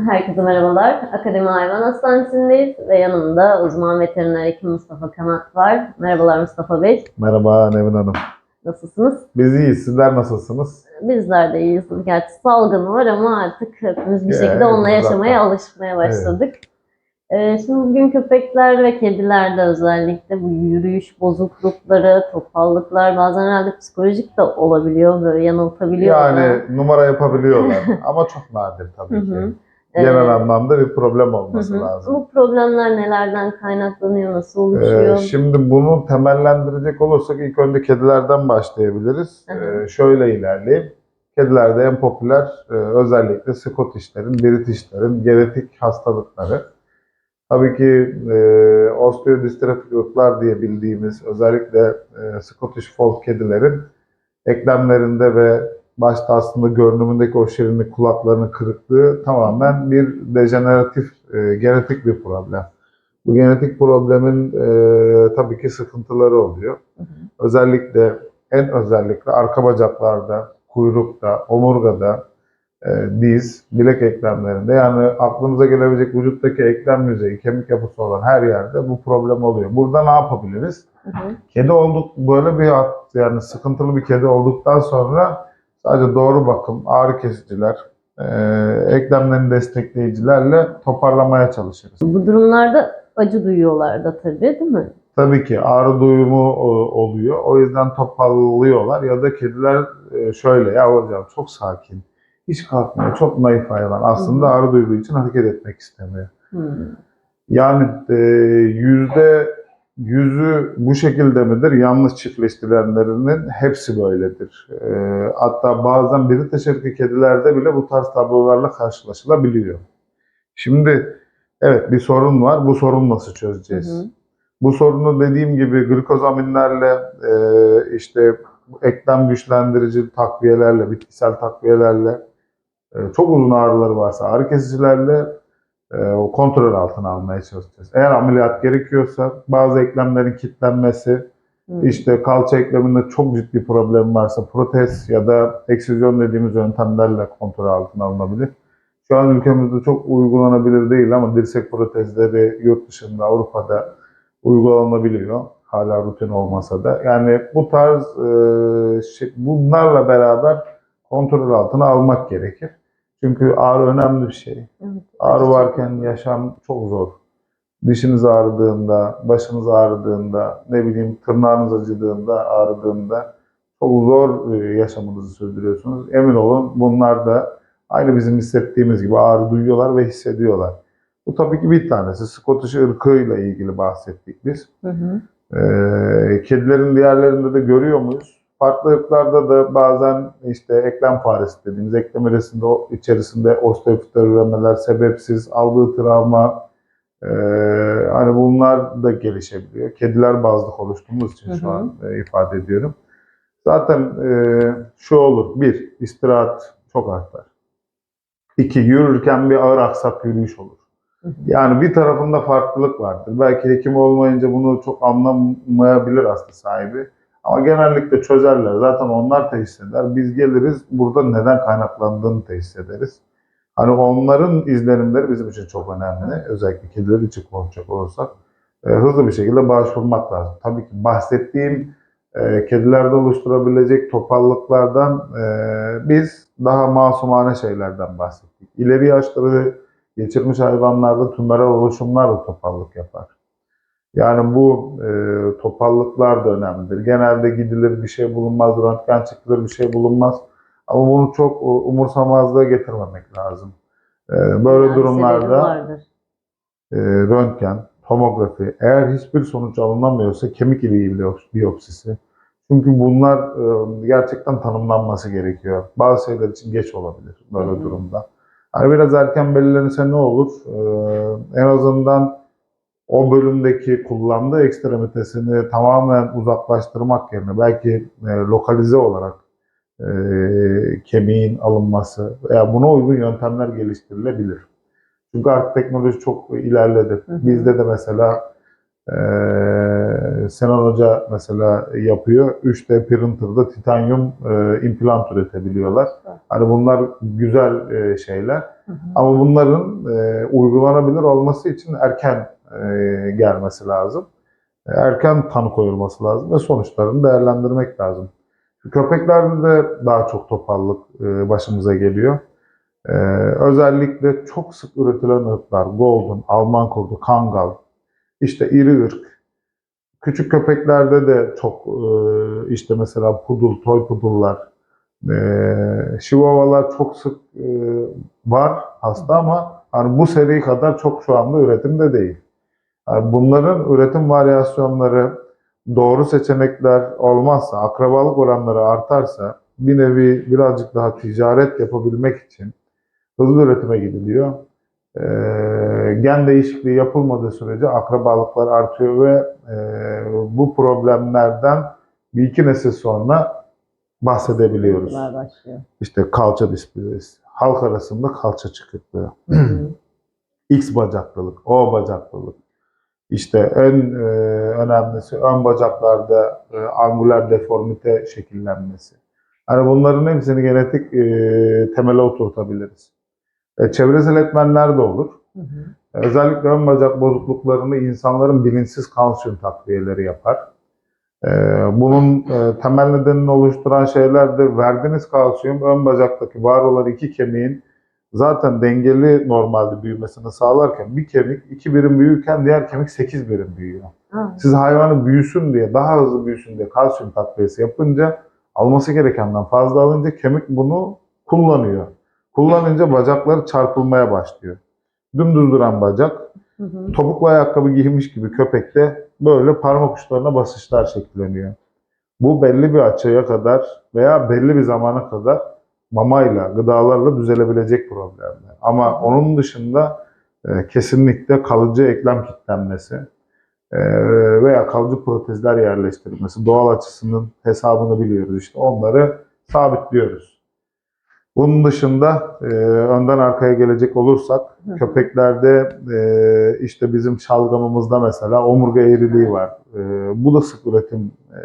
Herkese merhabalar. Akademi Hayvan Hastanesi'ndeyiz ve yanımda uzman veteriner hekim Mustafa Kanat var. Merhabalar Mustafa Bey. Merhaba Nevin Hanım. Nasılsınız? Biz iyiyiz. Sizler nasılsınız? Bizler de iyiyiz. Gerçi salgın var ama artık hepimiz bir şekilde onunla hepimiz yaşamaya zaten. alışmaya başladık. Ee, şimdi bugün köpekler ve kedilerde özellikle bu yürüyüş bozuklukları, topallıklar bazen herhalde psikolojik de olabiliyor, böyle yanıltabiliyor. da. Yani numara yapabiliyorlar ama çok nadir tabii ki. Hı. Genel Ee, anlamda bir problem Hı olması hı. lazım. Bu problemler nelerden kaynaklanıyor, nasıl Ee, oluşuyor? şimdi bunu temellendirecek olursak ilk önce kedilerden başlayabiliriz. Hı hı. Ee, şöyle ilerleyeyim. Kedilerde en popüler e, özellikle Scottish'lerin, British'lerin genetik hastalıkları. Tabii ki e, osteodistrofik ırklar diye bildiğimiz özellikle e, Scottish Fold kedilerin eklemlerinde ve başta aslında görünümündeki o şirinlik kulaklarının kırıklığı tamamen bir dejeneratif e, genetik bir problem. Bu genetik problemin e, tabii ki sıkıntıları oluyor. Hı hı. Özellikle en özellikle arka bacaklarda, kuyrukta, omurgada, e, diz, bilek eklemlerinde yani aklınıza gelebilecek vücuttaki eklem yüzeyi, kemik yapısı olan her yerde bu problem oluyor. Burada ne yapabiliriz? Hı hı. Kedi olduk böyle bir yani sıkıntılı bir kedi olduktan sonra sadece doğru bakım, ağrı kesiciler, e, eklemlerini destekleyicilerle toparlamaya çalışırız. Bu durumlarda acı duyuyorlar da tabii değil mi? Tabii ki ağrı duyumu o- oluyor. O yüzden topallıyorlar ya da kediler e, şöyle ya hocam çok sakin. Hiç kalkmıyor. Çok naif hayvan. Aslında ağrı duyduğu için hareket etmek istemiyor. Hmm. Yani e, yüzde yüzü bu şekilde midir? Yalnız çiftleştirenlerinin hepsi böyledir. E, hatta bazen biri teşekkür kedilerde bile bu tarz tablolarla karşılaşılabiliyor. Şimdi evet bir sorun var. Bu sorunu nasıl çözeceğiz? Hı hı. Bu sorunu dediğim gibi glikozaminlerle, e, işte eklem güçlendirici takviyelerle, bitkisel takviyelerle, e, çok uzun ağrıları varsa ağrı kesicilerle o kontrol altına almaya çalışacağız. Eğer ameliyat gerekiyorsa bazı eklemlerin kilitlenmesi, Hı. işte kalça ekleminde çok ciddi problem varsa protez ya da eksizyon dediğimiz yöntemlerle kontrol altına alınabilir. Şu an ülkemizde çok uygulanabilir değil ama dirsek protezleri yurt dışında, Avrupa'da uygulanabiliyor. Hala rutin olmasa da. Yani bu tarz e, şey, bunlarla beraber kontrol altına almak gerekir. Çünkü ağrı önemli bir şey. Evet, Ağrı varken yaşam çok zor. Dişiniz ağrıdığında, başınız ağrıdığında, ne bileyim tırnağınız acıdığında, ağrıdığında çok zor e, yaşamınızı sürdürüyorsunuz. Emin olun bunlar da aynı bizim hissettiğimiz gibi ağrı duyuyorlar ve hissediyorlar. Bu tabii ki bir tanesi. Scottish ırkıyla ilgili bahsettik biz. Hı hı. Ee, kedilerin diğerlerinde de görüyor muyuz? Farklı ırklarda da bazen işte eklem faresi dediğimiz eklem arasında o- içerisinde osteofit üremeler sebepsiz aldığı travma e, hani bunlar da gelişebiliyor. Kediler bazlı konuştuğumuz için Hı şu hı. an e, ifade ediyorum. Zaten e, şu olur. Bir, istirahat çok artar. İki, yürürken bir ağır aksak yürüyüş olur. Hı hı. Yani bir tarafında farklılık vardır. Belki hekim olmayınca bunu çok anlamayabilir hasta sahibi. Ama genellikle çözerler. Zaten onlar teşhis eder. Biz geliriz burada neden kaynaklandığını teşhis ederiz. Hani onların izlenimleri bizim için çok önemli. Özellikle kediler için konuşacak olursak. e, hızlı bir şekilde başvurmak lazım. Tabii ki bahsettiğim e, kedilerde oluşturabilecek topallıklardan e, biz daha masumane şeylerden bahsettik. İleri yaşları geçirmiş hayvanlarda tümörel oluşumlar da topallık yapar. Yani bu e, topallıklar da önemlidir. Genelde gidilir bir şey bulunmaz, röntgen çekilir bir şey bulunmaz. Ama bunu çok e, umursamazlığa getirmemek lazım. E, böyle Yani durumlarda e, röntgen, tomografi, eğer hiçbir sonuç alınamıyorsa kemik iliği biyop- biyopsisi. Çünkü bunlar e, gerçekten tanımlanması gerekiyor. Bazı şeyler için geç olabilir böyle Hı hı. durumda. Hani biraz erken belirlenirse ne olur? E, en azından o bölümdeki kullandığı ekstremitesini tamamen uzaklaştırmak yerine belki e, lokalize olarak e, kemiğin alınması veya buna uygun yöntemler geliştirilebilir. Çünkü artık teknoloji çok ilerledi. Hı hı. Bizde de mesela Ee, Sinan Hoca mesela yapıyor. 3D printer'da titanyum e, implant üretebiliyorlar. Hani bunlar güzel e, şeyler. Hı hı. Ama bunların e, uygulanabilir olması için erken e, gelmesi lazım. Erken tanı koyulması lazım ve sonuçlarını değerlendirmek lazım. Köpeklerde de daha çok topallık e, başımıza geliyor. E, özellikle çok sık üretilen ırklar, Golden, Alman kurdu, Kangal, işte iri ırk. Küçük köpeklerde de çok e, işte mesela pudul, toy pudullar, e, çok sık e, var hasta ama hani bu seri kadar çok şu anda üretimde değil. Yani bunların üretim varyasyonları doğru seçenekler olmazsa, akrabalık oranları artarsa bir nevi birazcık daha ticaret yapabilmek için hızlı üretime gidiliyor. Ee, gen değişikliği yapılmadığı sürece akrabalıklar artıyor ve e, bu problemlerden bir iki nesil sonra bahsedebiliyoruz. İşte kalça displezi, halk arasında kalça çıkıklığı. X bacaklılık, O bacaklılık. İşte en e, önemlisi ön bacaklarda e, angüler deformite şekillenmesi. Yani bunların hepsini genetik e, temele oturtabiliriz. E, çevresel etmenler de olur. Hı hı. Özellikle ön bacak bozukluklarını insanların bilinçsiz kalsiyum takviyeleri yapar. Ee, bunun e, temel nedenini oluşturan şeyler de verdiğiniz kalsiyum ön bacaktaki var olan iki kemiğin zaten dengeli normalde büyümesini sağlarken bir kemik iki birim büyürken diğer kemik sekiz birim büyüyor. Ha, Siz hayvanı büyüsün diye, daha hızlı büyüsün diye kalsiyum takviyesi yapınca alması gerekenden fazla alınca kemik bunu kullanıyor. Kullanınca bacakları çarpılmaya başlıyor. Dümdüz duran bacak hı hı. topuklu ayakkabı giymiş gibi köpekte böyle parmak uçlarına basışlar şekilleniyor. Bu belli bir açıya kadar veya belli bir zamana kadar mamayla, gıdalarla düzelebilecek problemler. Ama onun dışında e, kesinlikle kalıcı eklem kitlenmesi e, veya kalıcı protezler yerleştirilmesi, doğal açısının hesabını biliyoruz. İşte onları sabitliyoruz. Bunun dışında e, önden arkaya gelecek olursak Hı köpeklerde e, işte bizim şalgamımızda mesela omurga eğriliği var. E, bu da sık üretim e,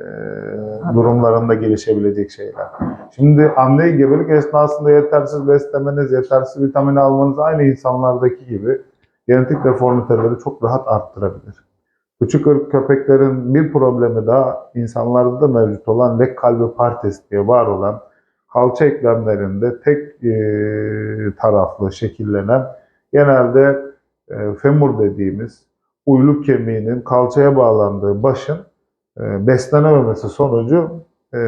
durumlarında gelişebilecek şeyler. Şimdi anne gebelik esnasında yetersiz beslemeniz, yetersiz vitamin almanız aynı insanlardaki gibi genetik deformiteleri çok rahat arttırabilir. Küçük ırk köpeklerin bir problemi daha insanlarda da mevcut olan lek kalbi partes diye var olan kalça eklemlerinde tek e, taraflı şekillenen genelde e, femur dediğimiz uyluk kemiğinin kalçaya bağlandığı başın beslenememesi sonucu e,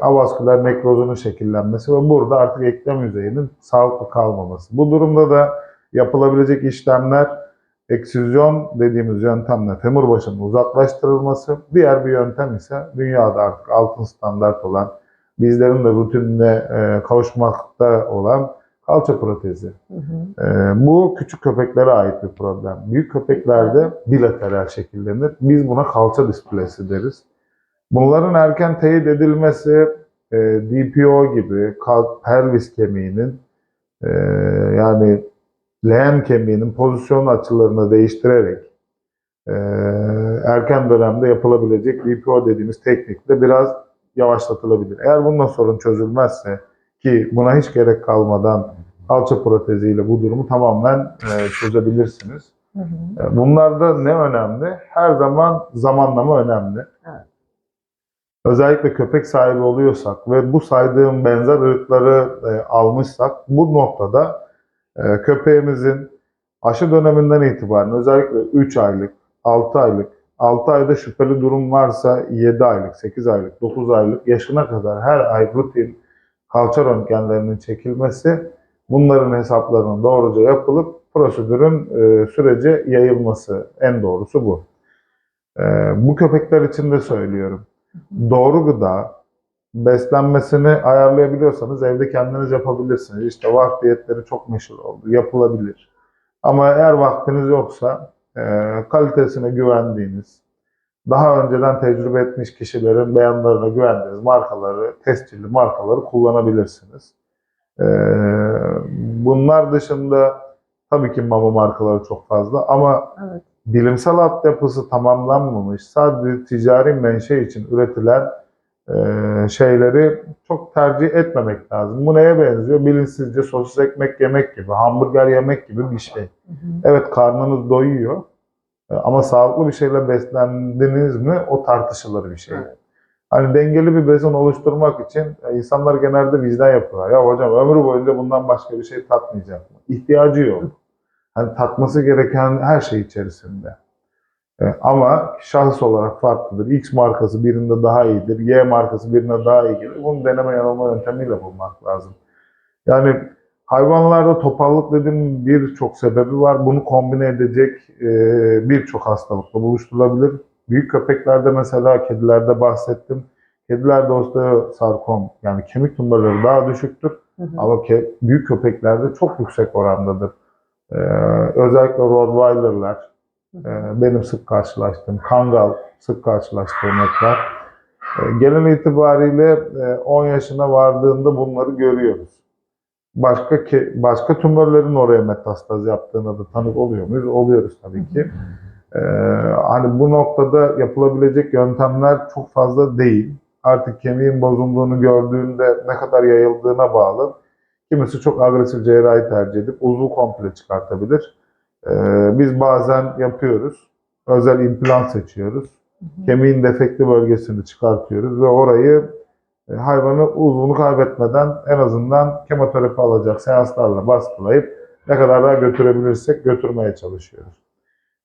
avasküler nekrozunun şekillenmesi ve burada artık eklem yüzeyinin sağlıklı kalmaması. Bu durumda da yapılabilecek işlemler eksüzyon dediğimiz yöntemle femur başının uzaklaştırılması. Diğer bir yöntem ise dünyada artık altın standart olan bizlerin de rutinine e, kavuşmakta olan kalça protezi. Hı hı. E, bu küçük köpeklere ait bir problem. Büyük köpeklerde bilateral şekillenir. Biz buna kalça displesi deriz. Bunların erken teyit edilmesi e, DPO gibi kal- pelvis kemiğinin e, yani leğen kemiğinin pozisyon açılarını değiştirerek e, erken dönemde yapılabilecek DPO dediğimiz teknikle biraz yavaşlatılabilir. Eğer bundan sorun çözülmezse ki buna hiç gerek kalmadan kalça proteziyle bu durumu tamamen e, çözebilirsiniz. Hı hı. E, Bunlarda ne önemli? Her zaman zamanlama önemli. Evet. Özellikle köpek sahibi oluyorsak ve bu saydığım benzer ırkları e, almışsak bu noktada e, köpeğimizin aşı döneminden itibaren özellikle 3 aylık, 6 aylık, 6 ayda şüpheli durum varsa 7 aylık, 8 aylık, 9 aylık yaşına kadar her ay rutin kalça röntgenlerinin çekilmesi bunların hesaplarının doğruca yapılıp prosedürün e, sürece yayılması en doğrusu bu. E, bu köpekler için de söylüyorum. Doğru gıda, beslenmesini ayarlayabiliyorsanız evde kendiniz yapabilirsiniz. İşte vak diyetleri çok meşhur oldu, yapılabilir. Ama eğer vaktiniz yoksa e, kalitesine güvendiğiniz, daha önceden tecrübe etmiş kişilerin beyanlarına güvendiğiniz markaları, tescilli markaları kullanabilirsiniz. E, bunlar dışında tabii ki mama markaları çok fazla ama Evet. bilimsel altyapısı tamamlanmamış, sadece ticari menşe için üretilen e, şeyleri çok tercih etmemek lazım. Bu neye benziyor? Bilinçsizce sosis ekmek yemek gibi, hamburger yemek gibi bir şey. Evet karnınız doyuyor ama sağlıklı bir şeyle beslendiniz mi o tartışılır bir şey. Evet. Hani dengeli bir besin oluşturmak için e, insanlar genelde vicdan yapıyorlar. Ya hocam ömrü boyunca bundan başka bir şey tatmayacak mı? İhtiyacı yok. Hani tatması gereken her şey içerisinde. E, ama şahıs olarak farklıdır. X markası birinde daha iyidir. Y markası birine daha iyi gelir. Bunu deneme yanılma yöntemiyle bulmak lazım. Yani hayvanlarda topallık dediğim birçok sebebi var. Bunu kombine edecek e, birçok hastalıkla buluşturulabilir. Büyük köpeklerde mesela kedilerde bahsettim. Kedilerde osteosarkom yani kemik tümörleri daha düşüktür. Hı hı. Ama ke- büyük köpeklerde çok yüksek orandadır. Ee, özellikle Rottweiler'lar, e, benim sık karşılaştığım, Kangal sık karşılaştığım etler. E, genel itibariyle e, 10 yaşına vardığında bunları görüyoruz. Başka ke- başka tümörlerin oraya metastaz yaptığına da tanık oluyor muyuz? Oluyoruz tabii ki. Ee, hani bu noktada yapılabilecek yöntemler çok fazla değil. Artık kemiğin bozulduğunu gördüğünde ne kadar yayıldığına bağlı. Kimisi çok agresif cerrahi tercih edip uzvu komple çıkartabilir. Ee, biz bazen yapıyoruz. Özel implant seçiyoruz. Kemiğin defekti bölgesini çıkartıyoruz ve orayı hayvanı uzvunu kaybetmeden en azından kemoterapi alacak seanslarla baskılayıp ne kadar daha götürebilirsek götürmeye çalışıyoruz.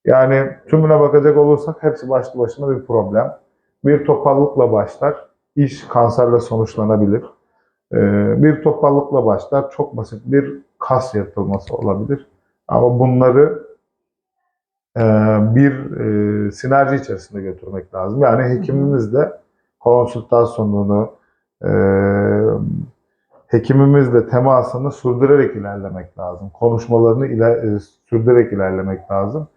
Yani tümüne bakacak olursak hepsi başlı başına bir problem. Bir topallıkla başlar, iş kanserle sonuçlanabilir. Ee, bir topallıkla başlar, çok basit bir kas yırtılması olabilir. Ama bunları e, bir e, sinerji içerisinde götürmek lazım. Yani hekimimizle konsültasyonunu, e, hekimimizle temasını sürdürerek ilerlemek lazım. Konuşmalarını iler, e, sürdürerek ilerlemek lazım.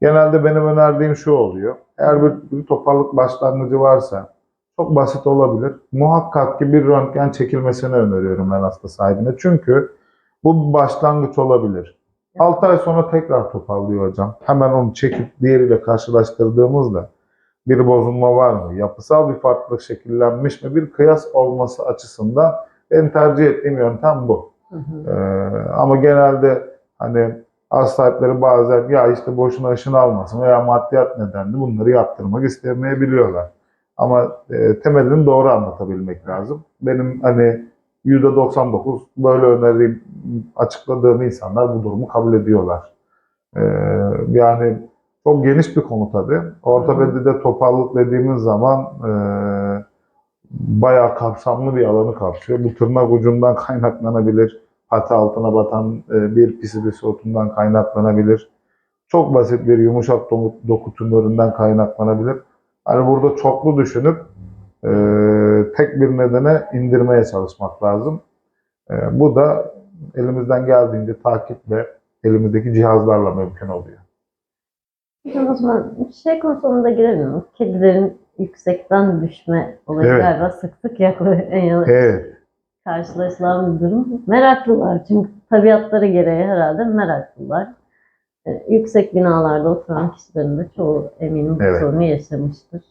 Genelde benim önerdiğim şu oluyor. Eğer bir, bir toparlık başlangıcı varsa çok basit olabilir. Muhakkak ki bir röntgen çekilmesini öneriyorum ben hasta sahibine. Çünkü bu bir başlangıç olabilir. 6 ay sonra tekrar toparlıyor hocam. Hemen onu çekip diğeriyle karşılaştırdığımızda bir bozulma var mı? Yapısal bir farklılık şekillenmiş mi? Bir kıyas olması açısından benim tercih ettiğim yöntem bu. Hı hı. Ee, ama genelde hani az sahipleri bazen ya işte boşuna aşını almasın veya maddiyat nedenli bunları yaptırmak istemeyebiliyorlar. Ama e, temelini doğru anlatabilmek lazım. Benim hani %99 böyle önerdiğim, açıkladığım insanlar bu durumu kabul ediyorlar. Ee, yani çok geniş bir konu tabii. Ortopedide topallık dediğimiz zaman e, bayağı kapsamlı bir alanı kapsıyor. Bu tırnak ucundan kaynaklanabilir pati altına batan e, bir pisidisi otundan kaynaklanabilir. Çok basit bir yumuşak doku, doku tümöründen kaynaklanabilir. Hani burada çoklu düşünüp e, tek bir nedene indirmeye çalışmak lazım. E, bu da elimizden geldiğince takiple elimizdeki cihazlarla mümkün oluyor. O zaman şey konusuna da girelim mi? Kedilerin yüksekten düşme olayı Evet. galiba sık sık yaklaşıyor. Evet. karşılaşılan bir durum. Meraklılar çünkü tabiatları gereği herhalde meraklılar. Ee, Yüksek binalarda oturan kişilerin de çoğu eminim bu Evet. sorunu yaşamıştır.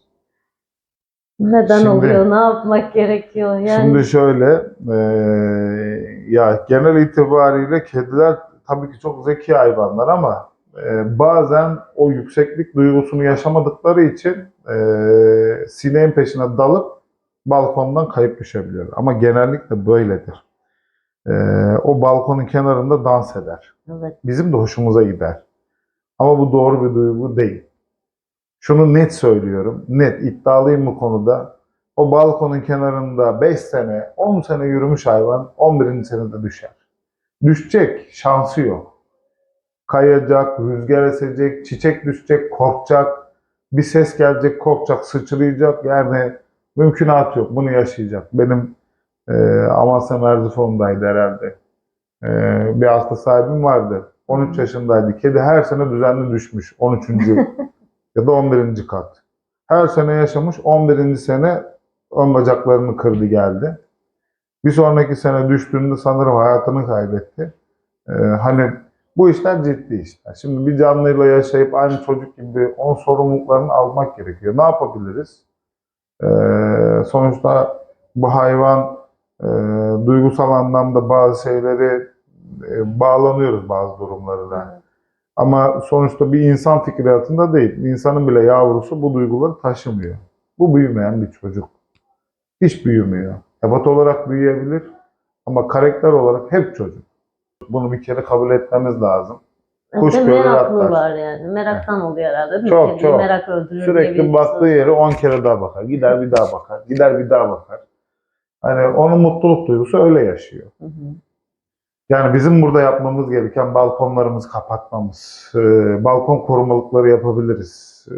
Neden Şimdi- oluyor? Ne yapmak gerekiyor? Yani Şimdi şöyle, eee, ya genel itibariyle kediler tabii ki çok zeki hayvanlar ama eee, bazen o yükseklik duygusunu yaşamadıkları için eee sineğin peşine dalıp balkondan kayıp düşebiliyorlar. Ama genellikle böyledir. Eee, o balkonun kenarında dans eder. evet, Bizim de hoşumuza gider. Ama bu doğru bir duygu değil. Şunu net söylüyorum, net iddialıyım bu konuda. O balkonun kenarında 5 sene, 10 sene yürümüş hayvan 11. senede düşer. Düşecek, şansı yok. Kayacak, rüzgar esecek, çiçek düşecek, korkacak. Bir ses gelecek, korkacak, sıçrayacak. Yani mümkünat yok, bunu yaşayacak. Benim e, Amasya Merzifon'daydı herhalde. E, bir hasta sahibim vardı. 13 yaşındaydı. Kedi her sene düzenli düşmüş. 13. ya da 11. kat. Her sene yaşamış. 11. sene ön bacaklarını kırdı geldi. Bir sonraki sene düştüğünde sanırım hayatını kaybetti. Ee, hani Bu işler ciddi işler. Şimdi bir canlıyla yaşayıp aynı çocuk gibi onun sorumluluklarını almak gerekiyor. Ne yapabiliriz? Ee, sonuçta bu hayvan e, duygusal anlamda bazı şeyleri e, bağlanıyoruz bazı durumlarına. Ama sonuçta bir insan fikriyatında değil. İnsanın bile yavrusu bu duyguları taşımıyor. Bu büyümeyen bir çocuk. Hiç büyümüyor. Ebat olarak büyüyebilir ama karakter olarak hep çocuk. Bunu bir kere kabul etmemiz lazım. Kuş Kuş görür meraklılar yani. Meraktan oluyor herhalde. değil mi? Çok, Kediyi çok. Merak öldürür Sürekli baktığı yere 10 kere daha bakar. Gider bir daha bakar. Gider bir daha bakar. Hani onun mutluluk duygusu öyle yaşıyor. Hı hı. Yani bizim burada yapmamız gereken balkonlarımızı kapatmamız, e, balkon korumalıkları yapabiliriz. E,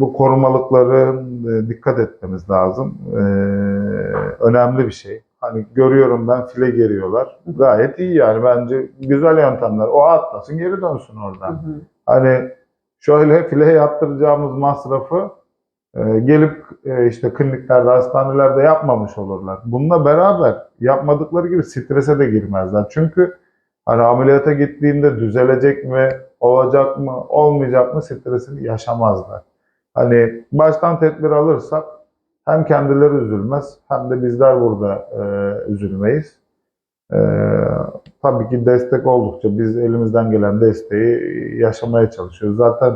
bu korumalıkları e, dikkat etmemiz lazım. E, önemli bir şey. Hani görüyorum ben file geriyorlar. Gayet iyi yani bence güzel yöntemler. O atlasın geri dönsün Hı oradan. hı. Hani şöyle fileye yaptıracağımız masrafı e, gelip e, işte kliniklerde, hastanelerde yapmamış olurlar. Bununla beraber yapmadıkları gibi strese de girmezler. Çünkü hani ameliyata gittiğinde düzelecek mi, olacak mı, olmayacak mı stresini yaşamazlar. Hani baştan tedbir alırsak hem kendileri üzülmez hem de bizler burada e, üzülmeyiz. E, tabii ki destek oldukça biz elimizden gelen desteği yaşamaya çalışıyoruz. Zaten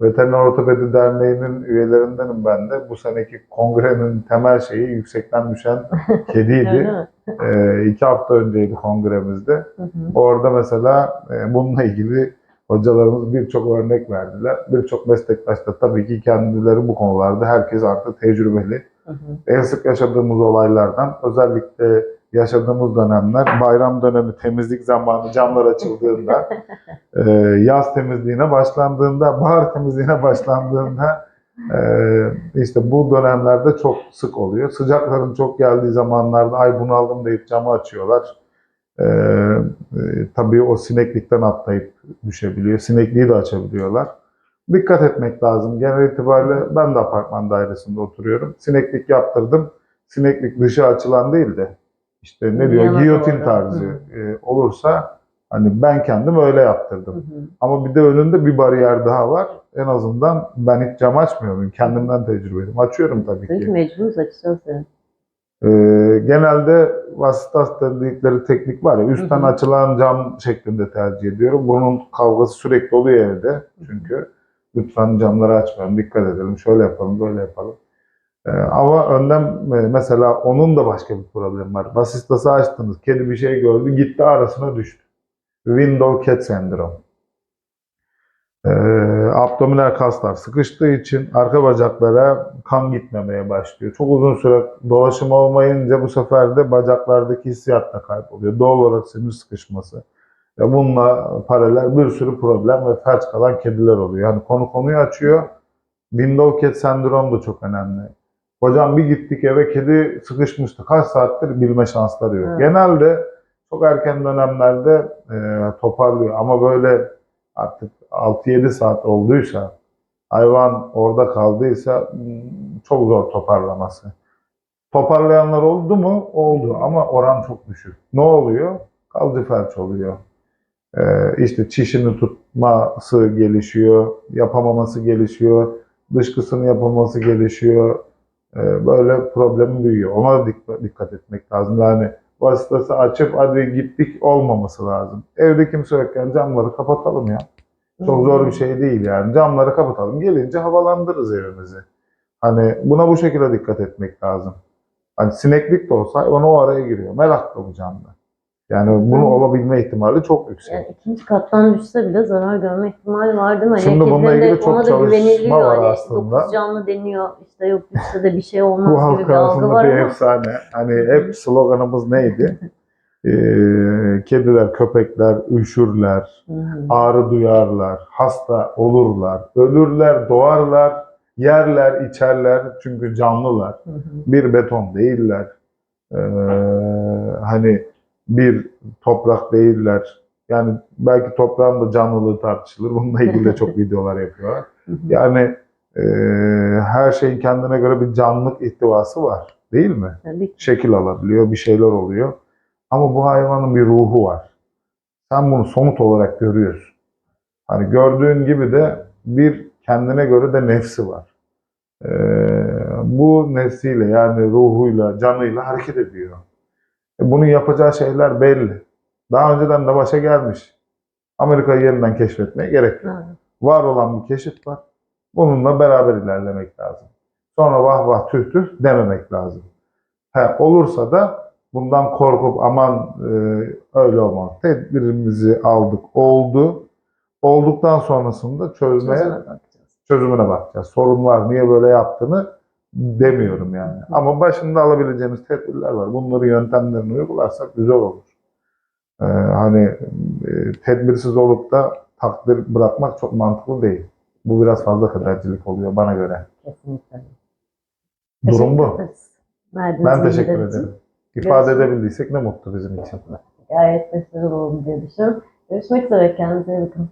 Veteriner Ortopedi Derneği'nin üyelerindenim ben de. Bu seneki kongrenin temel şeyi yüksekten düşen kediydi. e, iki hafta önceydi kongremizde. Hı hı. Orada mesela e, bununla ilgili hocalarımız birçok örnek verdiler. Birçok meslektaş da tabii ki kendileri bu konularda herkes artık tecrübeli. Hı hı. En sık yaşadığımız olaylardan özellikle yaşadığımız dönemler bayram dönemi temizlik zamanı camlar açıldığında e, yaz temizliğine başlandığında bahar temizliğine başlandığında e, işte bu dönemlerde çok sık oluyor. Sıcakların çok geldiği zamanlarda ay bunaldım deyip camı açıyorlar. E, e, tabii o sineklikten atlayıp düşebiliyor. Sinekliği de açabiliyorlar. Dikkat etmek lazım. Genel itibariyle ben de apartman dairesinde oturuyorum. Sineklik yaptırdım. Sineklik dışı açılan değil de işte ne diyor Yana giyotin doğru. tarzı Hı. e, olursa hani ben kendim öyle Hı yaptırdım. hı. Ama bir de önünde bir bariyer daha var. En azından ben hiç cam açmıyorum. Kendimden tecrübeliyim. Açıyorum tabii Çünkü ki. mecburuz açacağız yani. Ee, genelde vasıtas dedikleri teknik var ya üstten Hı hı. açılan cam şeklinde tercih ediyorum. Bunun kavgası sürekli oluyor evde çünkü. Lütfen camları açmayalım, dikkat edelim, şöyle yapalım, böyle yapalım. Ee, ama önden e, mesela onun da başka bir problemi var. Vasistası açtınız, kedi bir şey gördü, gitti arasına düştü. Window cat sendrom. Ee, abdominal kaslar sıkıştığı için arka bacaklara kan gitmemeye başlıyor. Çok uzun süre dolaşım olmayınca bu sefer de bacaklardaki hissiyat da kayboluyor. Doğal olarak sinir sıkışması. Ve bununla paralel bir sürü problem ve felç kalan kediler oluyor. Yani konu konuyu açıyor. Window cat sendrom da çok önemli. Hocam bir gittik eve kedi sıkışmıştı. Kaç saattir bilme şansları yok. Evet. Genelde çok erken dönemlerde e, toparlıyor. Ama böyle artık 6-7 saat olduysa, hayvan orada kaldıysa hmm, çok zor toparlaması. Toparlayanlar oldu mu? Oldu ama oran çok düşük. Ne oluyor? Kalıcı felç oluyor. Ee, işte çişini tutması gelişiyor, yapamaması gelişiyor, dışkısını yapaması gelişiyor. Ee, böyle problem büyüyor. Ona dikkat, dikkat etmek lazım. Yani vasıtası açıp hadi gittik olmaması lazım. Evde kimse yokken camları kapatalım ya. Çok zor bir şey değil yani. Camları kapatalım. Gelince havalandırırız evimizi. Hani buna bu şekilde dikkat etmek lazım. Hani sineklik de olsa hayvan o araya giriyor. Meraklı bu canlı. Yani bunu Hı. olabilme ihtimali çok yüksek. Yani ikinci kattan düşse bile zarar görme ihtimali var değil mi? Şimdi Hani bununla kedilerin de ilgili çok ona çalışma güveniliyor. var Hani aslında. dokuz canlı deniyor. İşte yok düşse de bir şey Bu olmaz gibi halk bir algı arasında var bir ama. efsane. Hani hep sloganımız neydi? Ee, kediler, köpekler üşürler, Hı hı. ağrı duyarlar, hasta olurlar, ölürler, doğarlar, yerler, içerler çünkü canlılar. Hı hı. Bir beton değiller. Ee, hani bir toprak değiller. Yani belki toprağın da canlılığı tartışılır. Bununla ilgili de çok videolar yapıyorlar. Hı hı. Yani e, her şeyin kendine göre bir canlılık ihtivası var. Değil mi? Tabii ki. Şekil alabiliyor, bir şeyler oluyor. Ama bu hayvanın bir ruhu var. sen bunu somut olarak görüyorsun. Hani gördüğün gibi de bir kendine göre de nefsi var. Ee, bu nefsiyle yani ruhuyla, canıyla hareket ediyor. E, bunun yapacağı şeyler belli. Daha önceden de başa gelmiş. Amerika'yı yeniden keşfetmeye gerek yok. Evet. Var olan bir keşif var. Bununla beraber ilerlemek lazım. Sonra vah vah tüh tüh dememek lazım. He, olursa da bundan korkup aman e, öyle olmaz. Tedbirimizi aldık, oldu. Olduktan sonrasında çözmeye, Çözüme bakacağız. çözümüne bakacağız. Sorun var, niye böyle yaptığını demiyorum yani. Ama başında alabileceğimiz tedbirler var. Bunları yöntemlerini uygularsak güzel olur. Ee, hani e, tedbirsiz olup da takdir bırakmak çok mantıklı değil. Bu biraz fazla kadercilik oluyor bana göre. Kesinlikle. Durum bu. Ederiz. Ben teşekkür ederim. İfade Görüşürüz. edebildiysek ne mutlu bizim için. Gayet başarılı oldu diye düşünüyorum. Görüşmek üzere. Kendinize iyi bakın.